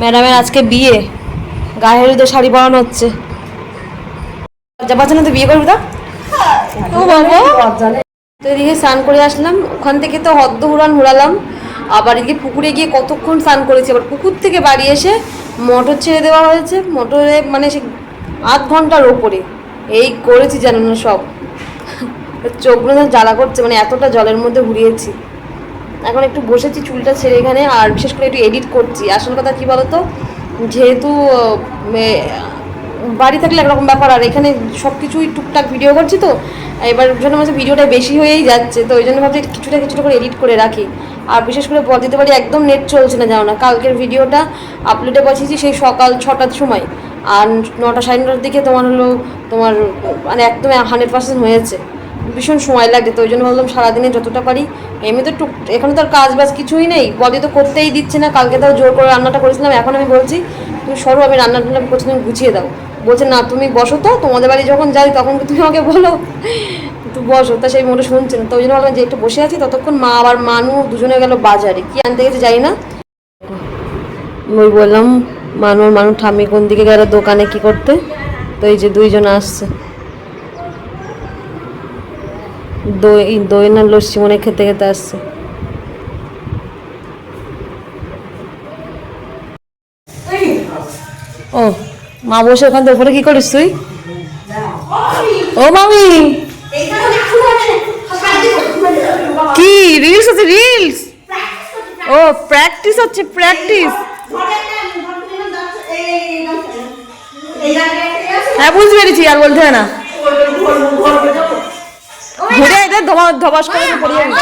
ম্যাডামের আজকে বিয়ে। গায়ে হলুদে শাড়ি পরানো হচ্ছে। পাচ্ছে না তো বিয়ে করবি তা? তো এদিকে স্নান করে আসলাম। ওখান থেকে তো হদ্দ হুড়ান হুড়ালাম। আবার এদিকে পুকুরে গিয়ে কতক্ষণ স্নান করেছি। আবার পুকুর থেকে বাড়ি এসে মোটর ছেড়ে দেওয়া হয়েছে। মোটরে মানে সে আধ ঘণ্টার ওপরে। এই করেছি জানো না সব। চোখগুলো জ্বালা করছে। মানে এতটা জলের মধ্যে ঘুরিয়েছি। এখন একটু বসেছি চুলটা ছেড়ে এখানে, আর বিশেষ করে একটু এডিট করছি। আসল কথা কি বলতো? যেহেতু বাড়ি থাকলে একরকম ব্যাপার, আর এখানে সব কিছুই টুকটাক ভিডিও করছি তো, এবার ওই জন্য ভিডিওটা বেশি হয়েই যাচ্ছে, তো ওই জন্য ভাবছি কিছুটা কিছুটা করে এডিট করে রাখি। আর বিশেষ করে দিতে পারি একদম নেট চলছে না, জানো না? কালকের ভিডিওটা আপলোডে বসেছি সেই সকাল ছটার সময়, আর নটা সাড়ে নটার দিকে তোমার হলো, তোমার মানে একদম হান্ড্রেড পার্সেন্ট হয়েছে। ভীষণ সময় লাগে, তো ওই জন্য ভাবলাম সারাদিনে যতটা পারি, এমনি তো টুক, এখানে তো আর কাজ বাজ কিছুই নেই বদি তো করতেই দিচ্ছে না, কালকে তাও জোর করে রান্নাটা করেছিলাম, এখন আমি বলছি, তুমি সরো, আমি রান্না টান্না করছি, তুমি গুছিয়ে দাও। বলছে, না, তুমি বসো তো, তোমাদের বাড়ি যখন যাই, তখন তুমি আমাকে বলো? তো বসো। তা সেই মোটে শুনছে না, তো ওই জন্য ভাবলাম যে একটু বসে আছি, ততক্ষণ মা আবার মানু দুজনে গেল বাজারে, কি আনতে গেছে যাই না। ওই বললাম, মানু, আর মানু, ঠাম্মি কোন দিকে গেল, দোকানে কি করতে? তো এই যে দুইজন আসছে। দই দই না লস্যি মনে খেতে খেতে আসছে। ও, মা বসে ওখান থেকে উপরে কি করিস তুই? ও মামি! কি রিলস আছে রিলস ও প্র্যাকটিস হচ্ছে প্র্যাকটিস হ্যাঁ বুঝতে পেরেছি, আর বলতে হয় না। ঘুরে এটা ধমা ধবাস করে পড়িয়ে যাবি।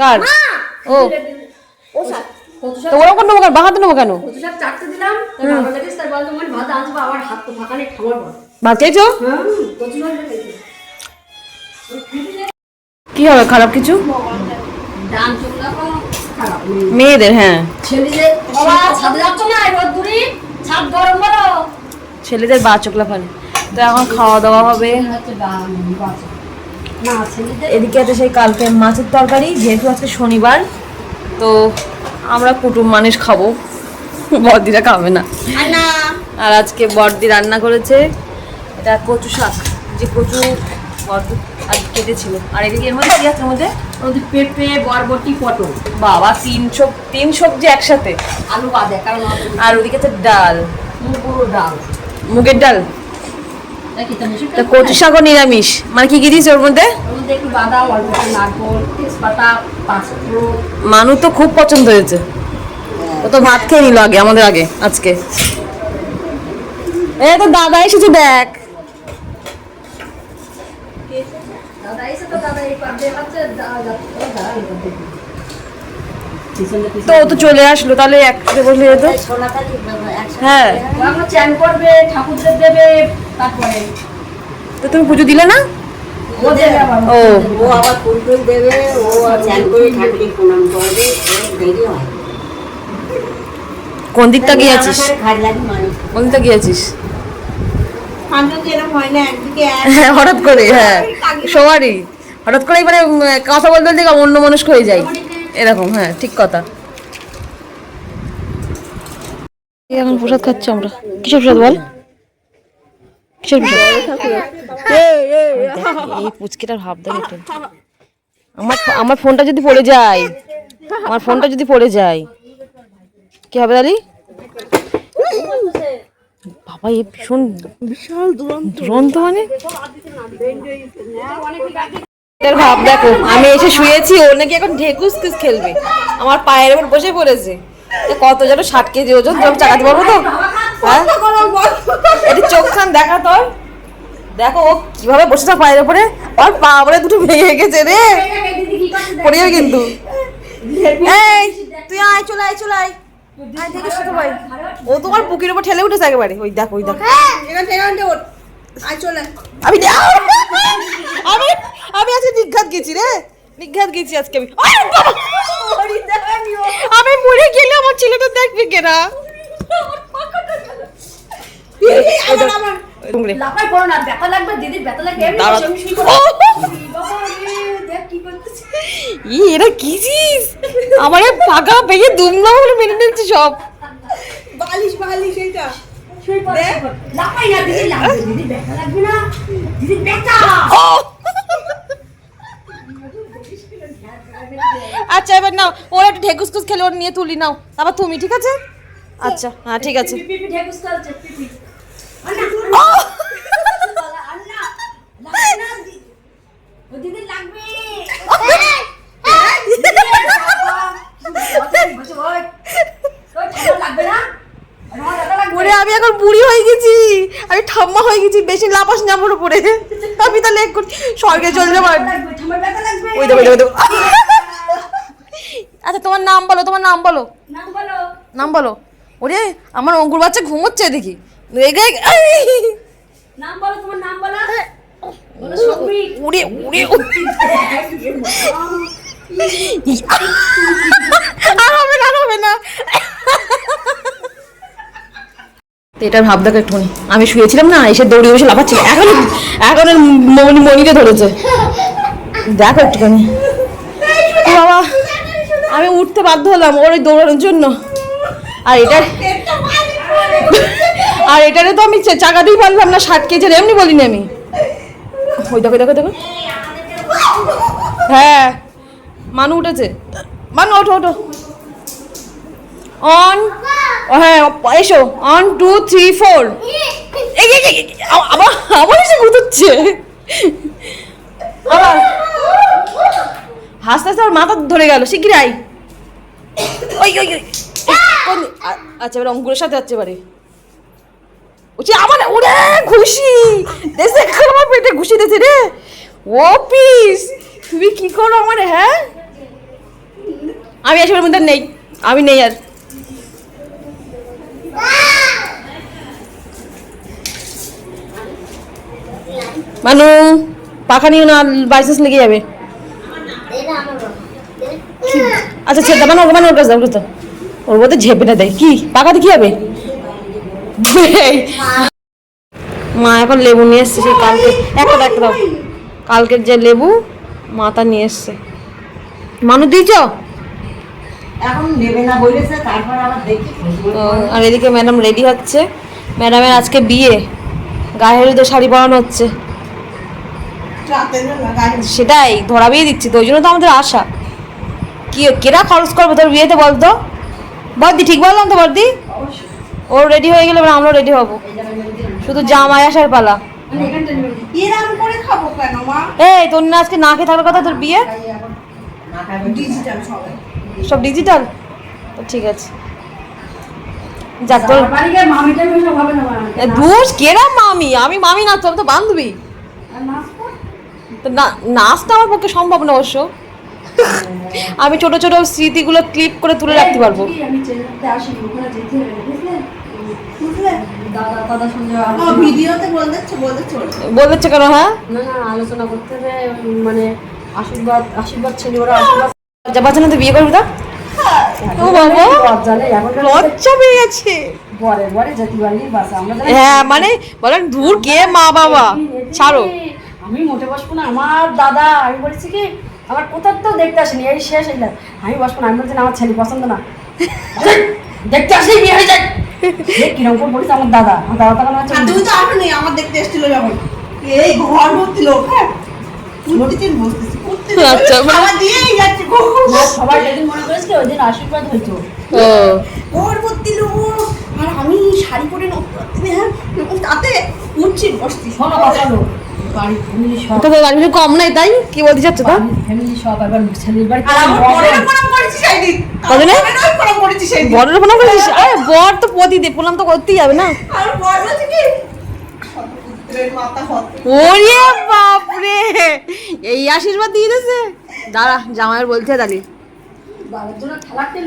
কার? ও। তো ওরকম নেব কেন? বাহাতে নেব কেন? মানে ভাত আনছো আবার হাত তো ফাঁকা খাবার পর ভাত খেয়েছো? কি হবে খারাপ কিছু? মেয়েদের হ্যাঁ। ছেলেদের বা চোখলা ফানে তো এখন খাওয়া দাওয়া হবে। এদিকে আছে সেই কালকে মাছের তরকারি যেহেতু আজকে শনিবার তো আমরা কুটুম মানুষ খাব। বর্দিরা খাবে না। আর আজকে বর্দি রান্না করেছে এটা কচু শাক। যে কচু বর্দি আজ কেটেছিল। আর এদিকে এর মধ্যে কি আছে এর মধ্যে? ওদের পেঁপে বরবটি পটল। বাবা তিন সব তিন সবজি একসাথে। আলু বাদে কারণ আর ওদিকে আছে ডাল। পুরো ডাল। মুগের ডাল? তো কচু শাকও নিরামিষ। মানে কি কি দিয়েছে ওর মধ্যে? ওর মধ্যে একটু বাদাম অল্প একটু নারকোল তেজপাতা পাঁচফোড়ন। মানু তো খুব পছন্দ হয়েছে। ও তো ভাত খেয়ে নিল আগে আমাদের আগে আজকে। এ তো দাদা এসেছে দেখ। দাদা এসে তো দাদা এই দিয়ে যাচ্ছে দাদা যাচ্ছে ও দাদা এই পার দিয়ে। পিছনে তো ও তো চলে আসলো তাহলে একসাথে বসলে যেত। হ্যাঁ। ও করবে ঠাকুরদের দেবে তারপরে। তো তুমি পুজো দিলে না? ও ও। ও আবার ফুল টুল দেবে ও চান করে ঠাকুরকে প্রণাম করবে দেরি হয়। কোন দিকটা গিয়েছিস? কোন দিকটা গিয়েছিস? হঠাৎ করে হ্যাঁ। সবারই। হঠাৎ করে মানে কথা বলতে বলতে অন্য মানুষ হয়ে যায়। এরকম হ্যাঁ ঠিক কথা। এখন প্রসাদ খাচ্ছি আমরা। কিসের প্রসাদ বল? প্রসাদ? এই পুচকিটার ভাব দেখ একটু। আমার আমার ফোনটা যদি পড়ে যায় আমার ফোনটা যদি পড়ে যায় কি হবে দাদি? বাবা এই ভীষণ বিশাল দুরন্ত। দুরন্ত মানে? এর ভাব দেখো, আমি এসে শুয়েছি, ও নাকি এখন ঢেকুস কুস খেলবে। আমার পায়ের উপর বসে পড়েছে। কত যেন ষাট কেজি ওজন তোর চাকাতে পারব তো? হ্যাঁ? চোখ খান দেখা তোর। দেখো, ও কীভাবে বসে থাক পায়ের উপরে? আর পা বলে দুটো ভেঙে গেছে রে। পড়ে যাবে কিন্তু। এই, তুই আয়, চলে আয় চলে আয়। আয় ও তোমার বুকের উপর ঠেলে উঠেছে একেবারে। ওই দেখো ওই দেখো। আমি আমি আমি আজকে নিঘাত গেছি রে। নিঘাত গেছি আজকে আমি। আমি মরে গেলে আমার ছেলেটা দেখবে কেনা? এরা কি জিস আমার পাকা পেয়ে দুমলা বলে মেনে নিচ্ছে সব। বালিশ বালিশ এটা আচ্ছা এবার নাও ওর একটু ঢেকুসকুস খেলে ওর নিয়ে তুলি নাও। তারপর তুমি ঠিক আছে? আচ্ছা হ্যাঁ ঠিক আছে! আন্না লাগবে না দি- ও দিদির লাগবে ওরে আমি এখন বুড়ি হয়ে গেছি। আমি ঠাম্মা হয়ে গেছি বেশি লাপাস না আমার উপরে। আমি তাহলে এক স্বর্গে চলে যাব ওই দেবো দেবো আচ্ছা তোমার নাম বলো তোমার নাম বলো। নাম বলো। ওরে আমার অঙ্কুর বাচ্চা ঘুমোচ্ছে দেখি রেগে নাম বলো তোমার নাম বলো। বলো উড়ে উড়ে আর হবে না আর হবে না। এটা ভাব দেখো একটুখানি। আমি শুয়েছিলাম না, এসে দৌড়ে বসে লাফাচ্ছিল। এখন এখন মনি, মনিকে ধরেছে। দেখো একটুখানি। বাবা, আমি উঠতে বাধ্য হলাম ওর দৌড়ানোর জন্য। আর এটা আর এটারে তো আমি চা- চাকাতেই পারলাম না ষাট কেজি এমনি বলিনি আমি। ওই দেখো দেখো দেখো। হ্যাঁ মানু উঠেছে। মানু, ওঠো ওঠো। অন হ্যাঁ এসো অন টু থ্রি ফোর আবার আবার এসে গুতুচ্ছে আবার। হাসতে হাসতে আমার মাথা ধরে গেল শিগগির আই ওই ওই আচ্ছা এবার অঙ্কুরের সাথে যাচ্ছে এবারে। বলছি আমার, ওরে, ঘুষি। দেশে আমার পেটে ঘুষি দিয়েছে রে। ও পিস, তুমি কি করো আমার হ্যাঁ? আমি এসবের মধ্যে নেই, আমি নেই আর। মানু, পাখা নিও না, বাইসেস লেগে যাবে। আচ্ছা ছেড়ে দাও মানে ওর কাছে কাছে দাও। ওর মধ্যে ঝেপে না দেয়। কি? পাকাতে কি হবে? মা, এখন লেবু নিয়ে এসছে সেই কালকে। একটা একটা দাও। কালকের যে লেবু মা তা নিয়ে এসছে। মানুষ দিয়েছ? আর এদিকে ম্যাডাম রেডি হচ্ছে। ম্যাডামের আজকে বিয়ে। গায়ে হলুদে শাড়ি পরানো হচ্ছে। সেটাই ধরা বিয়ে দিচ্ছি তো ওই জন্য তো আমাদের আশা। কি কেরা খরচ করবে তোর বিয়েতে বলতো বর্দি ঠিক বললাম তো বর্দি? ও রেডি হয়ে গেলে আমরাও রেডি হব। শুধু জামাই আসার পালা। এই তোর না আজকে না খেয়ে থাকার কথা তোর বিয়ে? ডিজিটাল সবাই। সব ডিজিটাল তো ঠিক আছে। যাক তোর। এ, ধুস কেরা মামি? আমি মামি না তো বান্ধবী। নাচ তো না নাচটা আমার পক্ষে সম্ভব না অবশ্য। আমি ছোট ছোট স্মৃতিগুলো ক্লিপ করে তুলে রাখতে পারব। আমি বলেছে কেন হ্যাঁ? না না আলোচনা করতে হবে মানে আশীর্বাদ আশীর্বাদ ছেলে ওরা আশীর্বাদ লজ্জা পাচ্ছে না তুই বিয়ে করবি তা? ও বাবা? লজ্জা পেয়ে গেছে। জানি- হ্যাঁ মানে বলেন দূর কে মা বাবা। ছাড়ো। আমি মোটে বসবো না আমার দাদা আমি বলেছি কি আমার কোথাও তো দেখতে আসেনি এই শেষ এইলা আমি বসবো না আমি বলছি না, আমার ছেলে পছন্দ না। দেখতে আসি বিয়ে হয়ে যায়। দেখ কীরকম করে বলিস আমার দাদা। আমার দাদা তখন হচ্ছে আর তুমি তো আসোনি আমার দেখতে এসেছিল যখন। এই ঘর ভর্তি লোক হ্যাঁ। বলতেছি আচ্ছা, মানে- দিয়েই যাচ্ছে গো। যেদিন মনে করেছে ওই দিন আশীর্বাদ হইতো ও। ঘর ভর্তি লোক। আর আমি শাড়ি পরে হ্যাঁ তাতে উঠছি বসছি শোনো কথা হলো বাড়ি ফ্যামিলি সব। তোদের গাড়ি কম নাই তাই? কি বলতে চাচ্ছ তা? ফ্যামিলি সব এবার ছেলের বাড়ি প্রণাম করেছিস? আরে বর তো প্রতিদিন প্রণাম তো করতেই হবে না। আর বর কি ওরে বাপরে! এই আশীর্বাদ দিয়ে দিয়েছে? দাঁড়া জামাইয়ের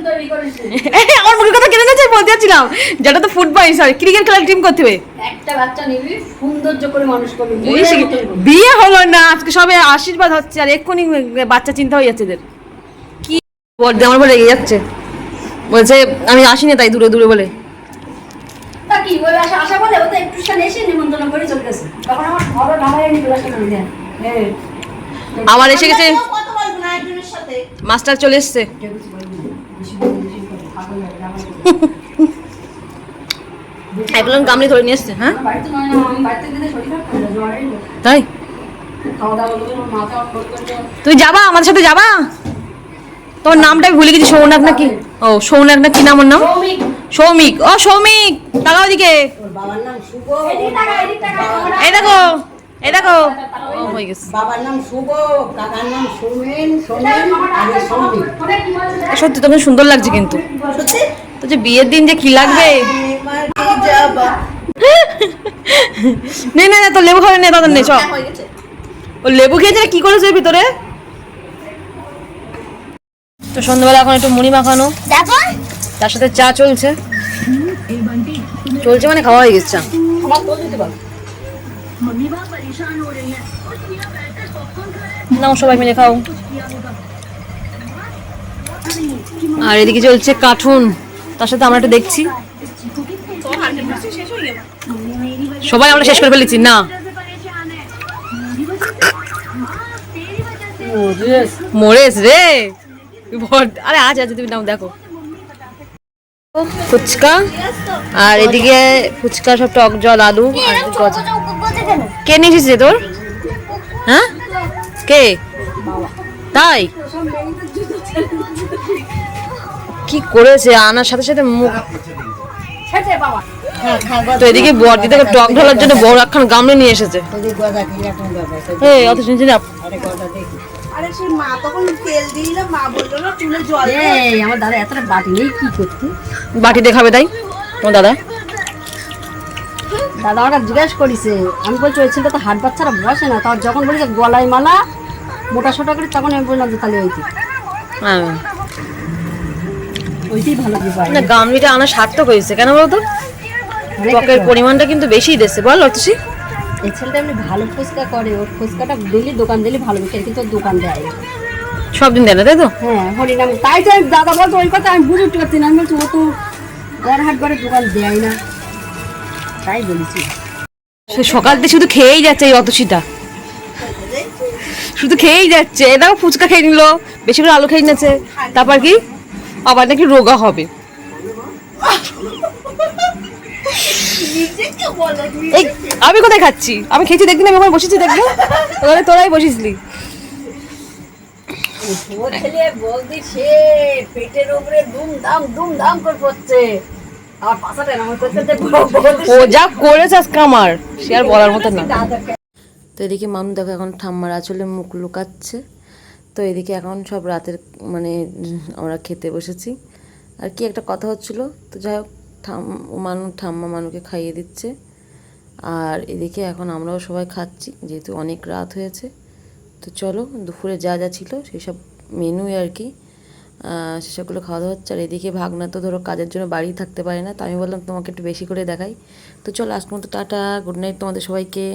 তৈরি করেছে। আমার মুখের কথা কেন গেছে বলতে যাচ্ছিলাম। যেটা তো ফুটবল সরি ক্রিকেট খেলার টিম করতে হবে। একটা বাচ্চা নিবি সৌন্দর্য করে মানুষ করবি এই বইয়ের সে- মতন করবি। বিয়ে হলো না আজকে সবে আশীর্বাদ হচ্ছে আর এক্ষুনি বাচ্চা চিন্তা হয়ে যাচ্ছে এদের। কি বলতে আমার বলে রেগে যাচ্ছে। বলছে আমি আসিনি তাই দূরে দূরে বলে। কি ওই আশা আশা বলে ও তো একটু সামনে এসে নিমন্ত্রণ করে চলে গেছে। তখন আমার ঘরে ঢালাই নিয়ে আসে না দেন হ্যাঁ আমার এসে গেছে। না সাথে। মাস্টার চলে এসছে। একদম কামড়ি ধরে নিয়ে এসছে হ্যাঁ? না করে তাই? তুই যাবা আমাদের সাথে যাবা? তোর নামটা আমি ভুলে গেছি সৌনাক নাকি? ও সৌনাক না কি নাম ওর নাম? সৌমিক। সৌমিক। ও সৌমিক তাকাও ওদিকে ওর বাবার নাম শুভ। এদিকে টাকা এদিকে টাকা এই দেখো এই দেখো। ও হয়ে গেছে। বাবার নাম শুভ কাকার নাম সৌমেন সৌমেন আর সৌমিক। অনেক কি বলছে? সত্যি তোকে সুন্দর লাগছে কিন্তু। সত্যি? তো যে বিয়ের দিন যে কি লাগবে? নে নে নে তোর লেবু খাবে নে দাদা নে চ। ও লেবু খেয়েছে না কি করেছে ভিতরে? তো সন্ধ্যাবেলা এখন একটু মুড়ি মাখানো। দেখো তার সাথে চা চলছে। চলছে মানে খাওয়া হয়ে গেছে চা। নাও সবাই মিলে খাও। আর এদিকে চলছে কার্টুন। তার সাথে আমরা একটু দেখছি। সবাই আমরা শেষ করে ফেলেছি না। মরেস রে। আরে আজ আছে তুমি নাও দেখো। ফুচকা। আর এদিকে ফুচকা সব টক জল আলু আর কে নিয়ে এসেছে তোর? হ্যাঁ? কে? তাই? কি করেছে? আনার সাথে সাথে মুখ তো এদিকে বড়দি থেকে টক ঢালার জন্য বড় একখান গামলে নিয়ে এসেছে। এই অত শুনছি না। আরে গদা দেখি আরে সেই মা তখন তেল দিল মা বলল না চুলে জল এই আমার দাদা এতটা বাটি নেই কি করতে? বাটি দেখাবে তাই? তোমার দাদা। দাদা আমাকে জিজ্ঞেস করিছে আমি বলছি ওই ছেলেটা তো হাট বাচ্চারা বসে না তার যখন বলেছে গলায় মালা মোটা সোটা করে তখন আমি বললাম যে তাহলে ওইটি। হ্যাঁ। ওইটাই ভালো না গামলিটা আনা সার্থক হয়েছে কেন বলতো? টকের পরিমাণটা কিন্তু বেশি দিচ্ছে বল অতসি এই ছেলেটা এমনি ভালো ফুচকা করে ওর ফুচকাটা ডেলি দোকান দিলে ভালো বিক্রি কিন্তু দোকান দেয়। সব দিন দেয় না তাই তো? হ্যাঁ হরিনাম তাই তো দাদা বলতো ওই কথা আমি বুঝে উঠতে পারছি না। আমি বলছি ও তো হাট করে দোকান দেয় না। তাই বলেছি। সে সকাল থেকে শুধু খেয়েই যাচ্ছে এই অতসিটা। শুধু খেয়েই যাচ্ছে। এটাও ফুচকা খেয়ে নিল বেশি করে আলু খেয়ে নিয়েছে। তারপর কি? আবার নাকি রোগা হবে। এই আমি কোথায় খাচ্ছি? আমি খেয়েছি দেখবি না আমি ওখানে বসেছি দেখব? ওখানে তোরাই বসিসলি। ও যা করেছে আজকে আমার সে আর বলার মতো না। তো এদিকে মামু দেখো এখন ঠাম্মার আঁচলে মুখ লুকাচ্ছে। তো এদিকে এখন সব রাতের মানে আমরা খেতে বসেছি। আর কি একটা কথা হচ্ছিল তো যাই হোক। ঠাম মানু, ঠাম্মা মানুকে খাইয়ে দিচ্ছে। আর এদিকে এখন আমরাও সবাই খাচ্ছি, যেহেতু অনেক রাত হয়েছে। তো চলো, দুপুরে যা যা ছিল সেসব মেনুই আর কি সেসবগুলো খাওয়া দাওয়া হচ্ছে। আর এদিকে ভাগনা তো ধরো কাজের জন্য বাড়ি থাকতে পারে না, তো আমি বললাম তোমাকে একটু বেশি করে দেখাই। তো চলো আজকে মতো টাটা গুড নাইট তোমাদের সবাইকে।